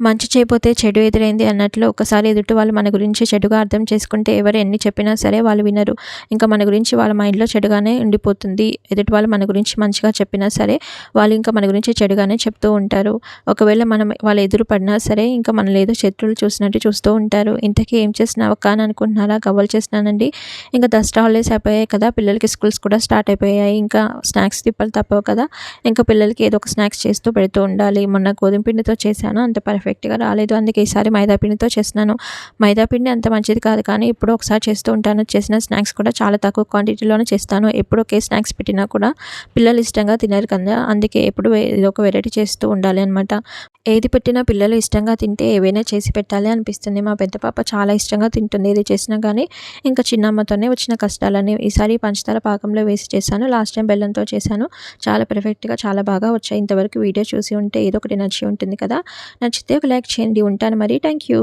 మంచి చేయపోతే చెడు ఎదురైంది అన్నట్లు ఒకసారి ఎదుటి వాళ్ళు మన గురించి చెడుగా అర్థం చేసుకుంటే ఎవరు ఎన్ని చెప్పినా సరే వాళ్ళు వినరు. ఇంకా మన గురించి వాళ్ళ మైండ్లో చెడుగానే ఉండిపోతుంది. ఎదుటి వాళ్ళు మన గురించి మంచిగా చెప్పినా సరే వాళ్ళు ఇంకా మన గురించి చెడుగానే చెప్తూ ఉంటారు. ఒకవేళ మనం వాళ్ళు ఎదురు పడినా సరే ఇంకా మన ఏదో శత్రువులు చూసినట్టు చూస్తూ ఉంటారు. ఇంతకీ ఏం చేసినావు కాని అనుకుంటున్నారా? గవ్వలు చేసినానండి ఇంకా దసరా హాలిడేస్ అయిపోయాయి కదా పిల్లలకి స్కూల్స్ కూడా స్టార్ట్ అయిపోయాయి. ఇంకా స్నాక్స్ తిప్పలు తప్పవు కదా ఇంకా పిల్లలకి ఏదో ఒక స్నాక్స్ చేస్తూ పెడుతూ ఉండాలి. మొన్న గోధుమ పిండితో చేశాను అంత పర్ఫెక్ట్ పర్ఫెక్ట్గా రాలేదు. అందుకే ఈసారి మైదాపిండితో చేస్తున్నాను. మైదాపిండి అంత మంచిది కాదు కానీ ఇప్పుడు ఒకసారి చేస్తూ ఉంటాను. చేసిన స్నాక్స్ కూడా చాలా తక్కువ క్వాంటిటీలోనే చేస్తాను. ఎప్పుడు ఒకే స్నాక్స్ పెట్టినా కూడా పిల్లలు ఇష్టంగా తినరు కదా. అందుకే ఎప్పుడు ఏదో ఒక వెరైటీ చేస్తూ ఉండాలి అనమాట ఏది పెట్టినా పిల్లలు ఇష్టంగా తింటే ఏవైనా చేసి పెట్టాలి అనిపిస్తుంది. మా పెద్ద పాప చాలా ఇష్టంగా తింటుంది ఏది చేసినా కానీ. ఇంకా చిన్నమ్మతోనే వచ్చిన కష్టాలని ఈసారి పంచదార పాకంలో వేసి చేశాను. లాస్ట్ టైం బెల్లంతో చేశాను. చాలా పర్ఫెక్ట్గా చాలా బాగా వచ్చాయి. ఇంతవరకు వీడియో చూసి ఉంటే ఏదో ఒకటి నచ్చి ఉంటుంది కదా. నచ్చితే వీడియోకి లైక్ చేయండి. ఉంటాను మరి. Thank you